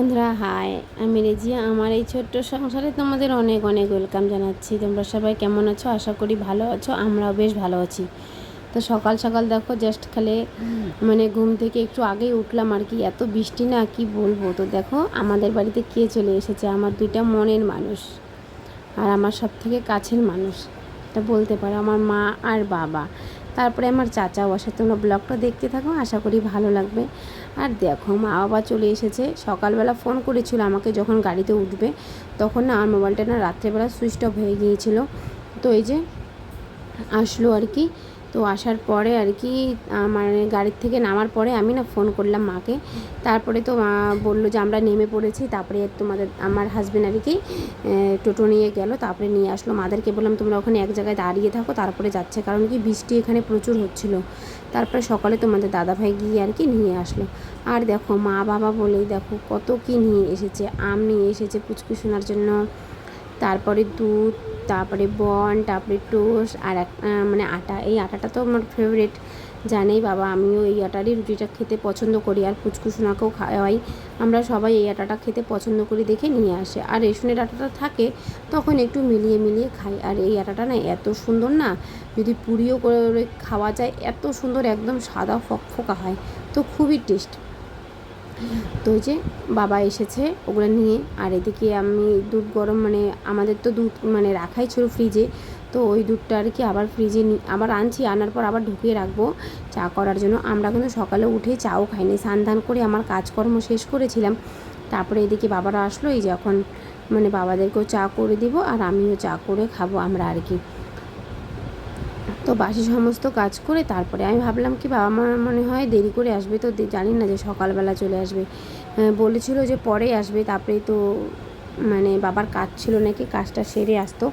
এই যে আমার এই ছোট্ট সংসারে তোমাদের অনেক অনেক ওয়েলকাম জানাচ্ছি। তোমরা সবাই কেমন আছো? আশা করি ভালো আছো, আমরাও বেশ ভালো আছি। তো সকাল সকাল দেখো জাস্ট খালে মানে ঘুম থেকে একটু আগেই উঠলাম আর কি। এত বৃষ্টি না, কি বলব? তো দেখো, আমাদের বাড়িতে কে চলে এসেছে? আমার দুইটা মনের মানুষ আর আমার সব থেকে কাছের মানুষ। এটা বলতে পারো, আমার মা আর বাবা। তারপরে আমার চাচা বসে তোমরা ব্লগটা দেখতে থাকো, আশা করি ভালো লাগবে। আর দেখো, মা বাবা চলে এসেছে। সকালবেলা ফোন করেছিল আমাকে যখন গাড়িতে উঠবে, তখন না আমার মোবাইলটা না রাত্রেবেলা সুইচ অফ হয়ে গিয়েছিল। তো এই যে আসলো আর কি। তো আসার পরে আর কি আমার গাড়ির থেকে নামার পরে আমি না ফোন করলাম মাকে। তারপরে তো মা বলল যে আমরা নেমে পড়েছি, তারপরে তোমাদের, আমার হাজব্যান্ড আর কি টোটো নিয়ে গেল, তারপরে নিয়ে আসলো। মাদেরকে বললাম, তোমরা ওখানে এক জায়গায় দাঁড়িয়ে থাকো, তারপরে যাচ্ছে। কারণ কি, বৃষ্টি এখানে প্রচুর হচ্ছিল। তারপরে সকালে তোমাদের দাদাভাই গিয়ে আর কি নিয়ে আসলো। আর দেখো, মা বাবা বলেই দেখো, কত কি নিয়ে এসেছে, আম নিয়ে এসেছে পুচকু শোনার জন্য। তারপরে দুধ তারপরে বন, তারপরে টোস্ট, আর এক মানে আটা। এই আটাটা তো আমার ফেভারিট জানেই বাবা, আমিও এই আটারই রুটিটা খেতে পছন্দ করি, আর পুচকুসোনাকেও খাওয়াই। আমরা সবাই এই আটাটা খেতে পছন্দ করি দেখে নিয়ে আসে। আর রেশনের আটাটা থাকে, তখন একটু মিলিয়ে মিলিয়ে খাই। আর এই আটাটা না এত সুন্দর না, যদি পুরিও করে খাওয়া যায়, এত সুন্দর, একদম সাদা ফকফকা হয়। তো খুবই টেস্ট তো ওই যে বাবা এসেছে, ওগুলো নিয়ে। আর এদিকে আমি দুধ গরম মানে আমাদের তো দুধ মানে রাখাই ছিল ফ্রিজে তো ওই দুধটা আর কি আবার ফ্রিজে নি, আবার আনছি, আনার পর আবার ঢুকিয়ে রাখব চা করার জন্য। আমরা কিন্তু সকালে উঠে চাও খাইনি, স্নান ধান করে আমার কাজকর্ম শেষ করেছিলাম। তারপরে এদিকে বাবারা আসলো, এই যখন মানে বাবাদেরকেও চা করে দিব আর আমিও চা করে খাব আমরা আর কি। তো বাসি সমস্ত কাজ করে তারপরে আমি ভাবলাম কি বাবা মা মনে হয় দেরি করে আসবে তো জানি না যে সকালবেলা চলে আসবে। বলেছিল যে পরে আসবে, তারপরে তো মানে বাবার কাজ ছিল নাকি, কাজটা সেরে আসতো।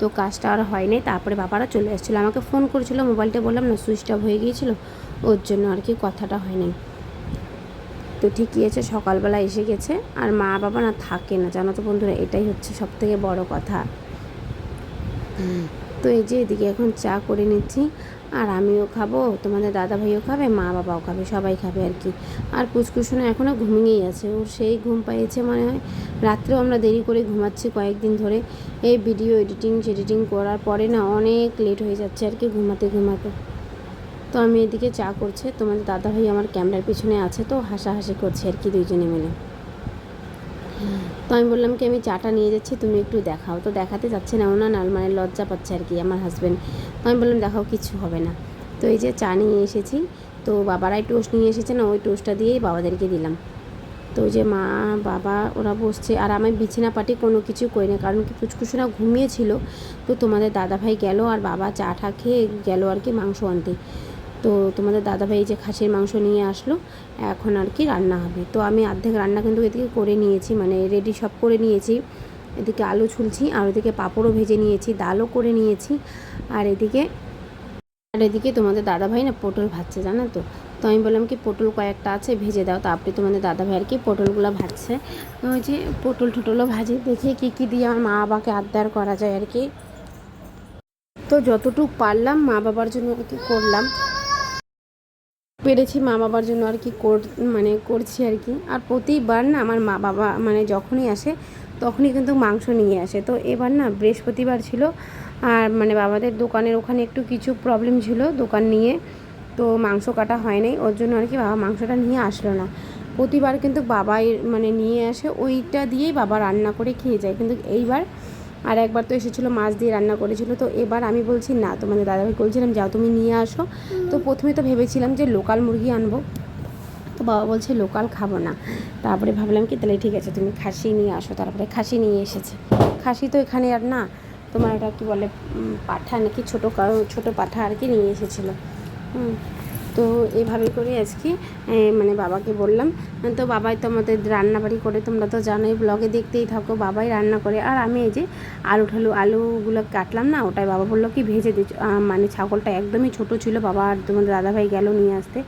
তো কাজটা আর হয়নি, তারপরে বাবারা চলে আসছিল। আমাকে ফোন করেছিল মোবাইলটা বললাম, না সুইচ অফ হয়ে গিয়েছিল, ওর জন্য আর কি কথাটা হয়নি। তো ঠিকই আছে, সকালবেলা এসে গেছে। আর মা বাবা না থাকে না, জানো তো বন্ধুরা, এটাই হচ্ছে সব থেকে বড় কথা। তো এই যে এদিকে এখন চা করে নিচ্ছি। আর আমিও খাব, তোমাদের দাদা ভাইও খাবে, মা বাবাও খাবে, সবাই খাবে আর কি। আর পুচকুসোনা এখনও ঘুমিয়েই আছে, ওর সেই ঘুম পাইয়েছে মনে হয়। রাত্রেও আমরা দেরি করে ঘুমাচ্ছি কয়েকদিন ধরে। এই ভিডিও এডিটিং, সেডিটিং করার পরে না অনেক লেট হয়ে যাচ্ছে আর কি ঘুমাতে ঘুমাতে। তো আমি এদিকে চা করছে, তোমাদের দাদা ভাই আমার ক্যামেরার পিছনে আছে, তো হাসাহাসি করছে আর কি দুইজনে মিলে। তো আমি বললাম কি, আমি চাটা নিয়ে যাচ্ছি, তুমি একটু দেখাও। তো দেখাতে যাচ্ছে না ওনা না মানে লজ্জা পাচ্ছে আর কি, আমার হাজব্যান্ড তো আমি বললাম, দেখাও, কিছু হবে না। তো এই যে চা নিয়ে এসেছি, তো বাবারাই টোস্ট নিয়ে এসেছে না, ওই টোস্টটা দিয়েই বাবাদেরকে দিলাম। তো যে মা, বাবা, ওরা বসছে, আর আমি বিছানা পাটি কোনো কিছু করি না, কারণ কি পুচকুসোনা ঘুমিয়েছিল। তো তোমাদের দাদাভাই গেল, আর বাবা চা টা খেয়ে গেল আর কি, মাংস আনতে। তো তোমাদের দাদাভাই যে খাসির মাংস নিয়ে আসলো, এখন আর কি রান্না হবে। তো আমি অর্ধেক রান্না কিন্তু এদিকে করে নিয়েছি মানে রেডি সব করে নিয়েছি। এদিকে আলু ছুলছি, আর ওদিকে পাঁপড়ও ভেজে নিয়েছি, ডালও করে নিয়েছি। আর এদিকে আর এদিকে তোমাদের দাদাভাই না পটল ভাজছে, জানো তো? তো আমি বললাম কি, পটল কয়েকটা আছে, ভেজে দাও। তারপরে তোমাদের দাদাভাই আর কি পটলগুলো ভাজছে। ওই যে পটল টটলও ভাজি, দেখি কী কী দিয়ে আমার মা বাবাকে আবদার করা যায় আর কি। তো যতটুকু পারলাম মা বাবার জন্য আর কি করলাম। পেরেছি মা বাবার জন্য আর কি কর মানে করছি আর কি। আর প্রতিবার না আমার মা বাবা মানে যখনই আসে তখনই কিন্তু মাংস নিয়ে আসে। তো এবার না বৃহস্পতিবার ছিল আর মানে বাবাদের দোকানের ওখানে একটু কিছু প্রবলেম ছিল দোকান নিয়ে। তো মাংস কাটা হয় নাই, ওর জন্য আর কি বাবা মাংসটা নিয়ে আসলো না। প্রতিবার কিন্তু বাবাই মানে নিয়ে আসে, ওইটা দিয়েই বাবা রান্না করে খেয়ে যায়। কিন্তু এইবার আর একবার তো এসেছিল মাছ দিয়ে রান্না করেছিল। তো এবার আমি বলছি না তোমাদের দাদাভাই বলছিলাম যাও তুমি নিয়ে আসো। তো প্রথমে তো ভেবেছিলাম যে লোকাল মুরগি আনব। তো বাবা বলছে লোকাল খাব না। তারপরে ভাবলাম কি তাহলে ঠিক আছে তুমি খাসি নিয়ে আসো। তারপরে খাসি নিয়ে এসেছে। খাসি তো এখানে আর না তোমার এটা কি বলে পাঠা নাকি ছোটো ছোটো পাঠা আর কি নিয়ে এসেছিল। হুম, তো এইভাবে করে আজকে মানে বাবাকে বললাম, তো বাবাই তো আমাদের রান্নাবাড়ি করে, তোমরা তো জানোই ব্লগে দেখতেই থাকো, বাবাই রান্না করে। আর আমি এই যে আলু ঠালু, আলুগুলো কাটলাম না, ওটাই বাবা বলল কি ভেজে দিচ্ছ মানে ছাগলটা একদমই ছোট ছিল, বাবা আর তোমার দাদাভাই গেল নিয়ে আসতে।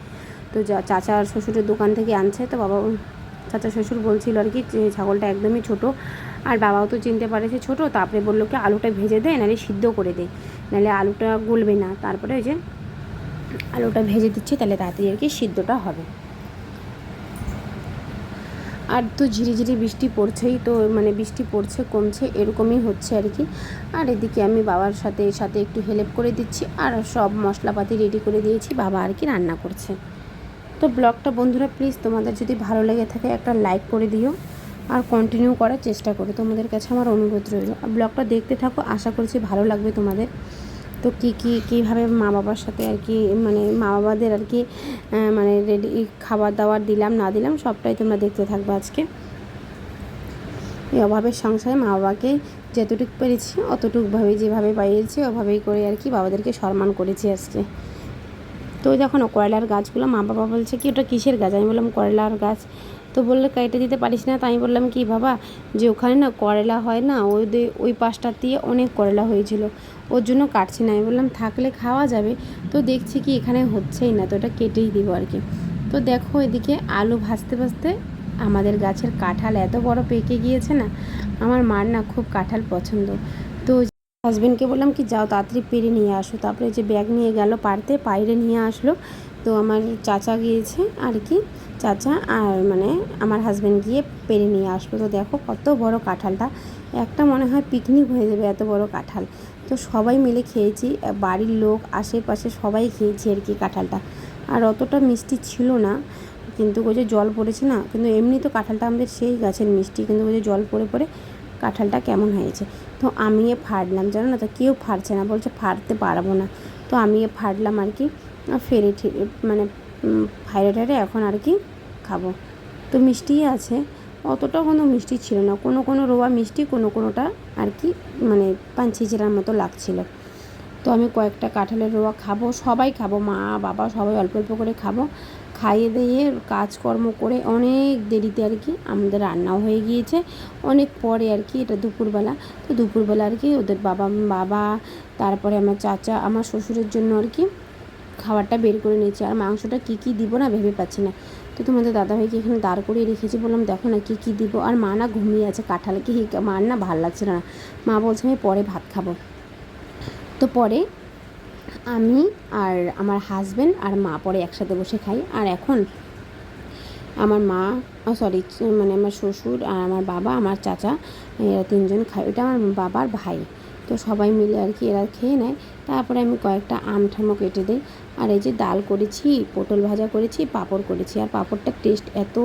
তো চাচা আর শ্বশুরের দোকান থেকে আনছে, তো বাবা চাচা শ্বশুর বলছিল আর কি ছাগলটা একদমই ছোট। আর বাবাও তো চিনতে পারেছে ছোট, তারপরে বলল কি আলুটা ভেজে দেয় নাহলে সিদ্ধ করে দেয় নাহলে আলুটা গলবে না। তারপরে ওই যে আলুটা ভেজে দিচ্ছি, তাহলে তাড়াতাড়ি আর কি সিদ্ধটা হবে। আর তো ঝিরিঝিরি বৃষ্টি পড়ছেই তো মানে বৃষ্টি পড়ছে, কমছে, এরকমই হচ্ছে আর কি। আর এদিকে আমি বাবার সাথে সাথে একটু হেল্প করে দিচ্ছি, আর সব মশলাপাতি রেডি করে দিয়েছি, বাবা আর কি রান্না করছে। তো ব্লগটা বন্ধুরা প্লিজ তোমাদের যদি ভালো লেগে থাকে, একটা লাইক করে দিও, আর কন্টিনিউ করার চেষ্টা করো। তোমাদের কাছে আমার অনুরোধ রইল। আর ব্লগটা দেখতে থাকো, আশা করছি ভালো লাগবে তোমাদের। তো কী কী, কীভাবে মা বাবার সাথে আর কি মানে মা বাবাদের আর কি মানে রেডি খাবার দাবার দিলাম, না দিলাম, সবটাই তোমরা দেখতে থাকবে আজকে। এই অভাবের সংসারে মা বাবাকে যতটুকু পেরেছি অতটুকুভাবে যেভাবে পাইয়েছি, ওভাবেই করে আর কি বাবাদেরকে সম্মান করেছি আজকে। তো ওই দেখো না করলার গাছগুলো মা বাবা বলছে কি, ওটা কিসের গাছ? আমি বললাম, করলার গাছ। তো বলল কেটে দিতে পারিস না? তাই আমি বললাম, কি বাবা? যে ওখানে না করলা হয় না, ওই ওই পাশটা দিয়ে অনেক করলা হয়েছিল, ওর জন্য কাটছি না। আমি বললাম, থাকলে খাওয়া যাবে। তো দেখছি কি এখানে হচ্ছেই না, তো ওটা কেটেই দিব আর কি। তো দেখো এদিকে আলু ভাজতে ভাজতে আমাদের গাছের কাঁঠাল এত বড় পেকে গিয়েছে না, আমার মার না খুব কাঁঠাল পছন্দ। তো হাজবেন্ডকে বললাম কি, যাও তাড়াতাড়ি পেরে নিয়ে আসো। তারপরে যে ব্যাগ নিয়ে গেল পারতে পাইরে নিয়ে আসলো। তো আমার চাচা গিয়েছে আর কি। চাচা আর মানে আমার হাজব্যান্ড গিয়ে পেরে নিয়ে আসলো। তো দেখো কত বড় কাঁঠালটা। একটা মনে হয় পিকনিক হয়ে যাবে এত বড় কাঁঠাল। তো সবাই মিলে খেয়েছি। বাড়ির লোক, আশেপাশে সবাই খেয়েছি আর কি কাঁঠালটা। আর অতটা মিষ্টি ছিল না। কিন্তু ওই যে জল পড়েছে না, কিন্তু এমনি তো কাঁঠালটা আমাদের সেই গাছের মিষ্টি। কিন্তু ওই যে জল পড়ে পড়ে কাঁঠালটা কেমন হয়েছে। তো আমি ফাড়লাম জানো না তো কেউ ফাড়ছে না। বলছে ফাড়তে পারব না। তো আমি ফাড়লাম আর কি। ফেরে ঠিরে মানে ফাইরে টাইরে এখন আর কি খাব। তো মিষ্টি আছে অতটা কোনো মিষ্টি ছিল না। কোনো কোনো রোয়া মিষ্টি, কোনো কোনোটা আর কি মানে পাঞ্চি চিরার মতো লাগছিল। তো আমি কয়েকটা কাঁঠালের রোয়া খাব, সবাই খাব, মা, বাবা সবাই অল্প অল্প করে খাব। খাইয়ে দিয়ে কাজকর্ম করে অনেক দেরিতে আর কি আমাদের রান্নাও হয়ে গিয়েছে। অনেক পরে আর কি, এটা দুপুরবেলা। তো দুপুরবেলা আর কি ওদের বাবা বাবা, তারপরে আমার চাচা, আমার শ্বশুরের জন্য আর কি খাবারটা বের করে নিয়েছি। আর মাংসটা কী কী দিব না ভেবে পাচ্ছি না। তো তোমাদের দাদাভাইকে এখানে দাঁড় করিয়ে রেখেছি, বললাম, দেখো না কী কী দিব। আর মা না ঘুমিয়ে আছে কাঁঠাল কি মার না ভালো লাগছে না। মা বলছে, আমি পরে ভাত খাব। তো পরে আমি আর আমার হাজব্যান্ড আর মা পরে একসাথে বসে খাই। আর এখন আমার মা সরি মানে আমার শ্বশুর আর আমার বাবা, আমার চাচা, এরা তিনজন খায়। ওটা আমার বাবার ভাই। তো সবাই মিলে আর কি এরা খেয়ে নেয়। তারপরে আমি কয়েকটা আম ঠামও কেটে দিই। আর এই যে ডাল করেছি, পটল ভাজা করেছি, পাঁপড় করেছি। আর পাঁপড়টার টেস্ট এত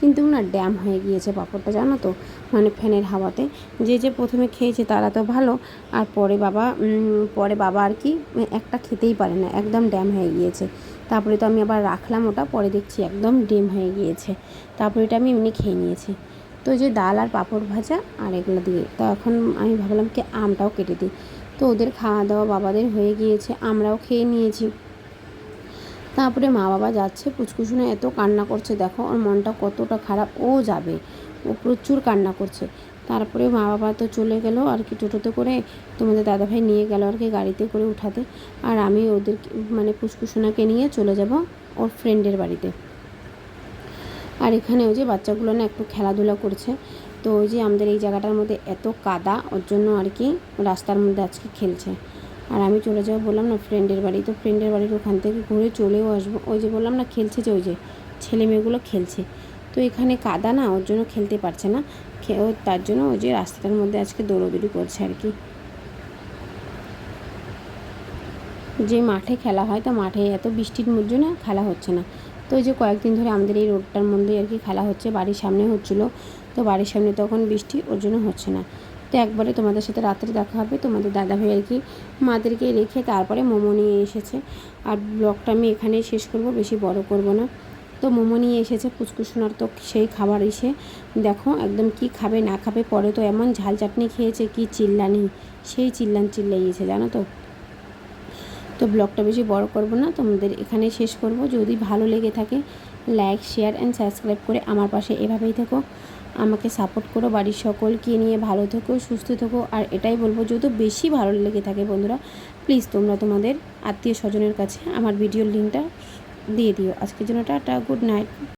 কিন্তু না ড্যাম হয়ে গিয়েছে পাঁপড়টা, জানো তো? মানে ফ্যানের হাওয়াতে। যে যে প্রথমে খেয়েছে তারা তো ভালো। আর পরে বাবা পরে বাবা আর কি একটা খেতেই পারে না, একদম ড্যাম হয়ে গিয়েছে। তারপরে তো আমি আবার রাখলাম ওটা, পরে দেখছি একদম ডিম হয়ে গিয়েছে। তারপরে এটা আমি এমনি খেয়ে নিয়েছি। তো যে ডাল আর পাঁপড় ভাজা আর এগুলো দিয়ে, তো এখন আমি ভাবলাম কি আমটাও কেটে দিই। তো ওদের খাওয়া দাওয়া বাবাদের হয়ে গিয়েছে, আমরাও খেয়ে নিয়েছি। তারপরে মা বাবা যাচ্ছে পুচকুশুনে এত কান্না করছে, দেখো ওর মনটা কতটা খারাপ, ও যাবে, ও প্রচুর কান্না করছে। তারপরে মা বাবা তো চলে গেল আর কি টোটোতে করে, তোমাদের দাদাভাই নিয়ে গেল আর কি গাড়িতে করে উঠাতে। আর আমি ওদের মানে পুচকুসোনাকে নিয়ে চলে যাব ওর ফ্রেন্ডের বাড়িতে। আর এখানে ওই যে বাচ্চাগুলো না একটু খেলাধুলা করছে। তো ওই যে আমাদের এই জায়গাটার মধ্যে এত কাদা, ওর জন্য আর কি রাস্তার মধ্যে আজকে খেলছে। আর আমি চলে যাব বললাম না ফ্রেন্ডের বাড়ি, তো ফ্রেন্ডের বাড়ির ওখান থেকে ঘুরে চলেও আসব। ওই যে বললাম না খেলছে যে ওই যে ছেলে মেয়েগুলো খেলছে। তো এখানে কাদা না ওর জন্য খেলতে পারছে না। ও তার জন্য ওই যে রাস্তাটার মধ্যে আজকে দৌড়োদৌড়ি করছে আর কি। যে মাঠে খেলা হয় তো মাঠে এত বৃষ্টির জন্য খেলা হচ্ছে না। তো ওই যে কয়েকদিন ধরে আমাদের এই রোডটার মধ্যেই আর কি খেলা হচ্ছে, বাড়ির সামনে হচ্ছিল। তো বাড়ির সামনে তখন বৃষ্টি, ওর জন্য হচ্ছে না। তো একবারে তোমাদের সাথে রাত্রে দেখা হবে, তোমাদের দাদা ভাই আর কি মাদেরকে রেখে তারপরে মোমো নিয়ে এসেছে। আর ব্লগটা আমি এখানেই শেষ করব, বেশি বড় করব না। তো মোমো নিয়ে এসেছে পুচকুসোনার তো সেই খাবার এসে দেখো একদম কি খাবে, না খাবে, পরে তো এমন ঝাল চাটনি খেয়েছে, কি চিল্লানি। সেই চিল্লান চিল্লাইয়েছে, জানো তো? তো ব্লগটা বেশি বড় করব না, তোমাদের এখানে শেষ করব। যদি ভালো লেগে থাকে লাইক শেয়ার অ্যান্ড সাবস্ক্রাইব করে আমার পাশে এভাবেই থেকো। আমাকে সাপোর্ট করো, বাড়ির সকলকে নিয়ে ভালো থেকো, সুস্থ থেকো। আর এটাই বলব যেহেতু বেশি ভালো লেগে থাকে বন্ধুরা প্লিজ তোমরা তোমাদের আত্মীয় স্বজনের কাছে আমার ভিডিওর লিঙ্কটা দিয়ে দিও। আজকের জন্য টাটা গুড নাইট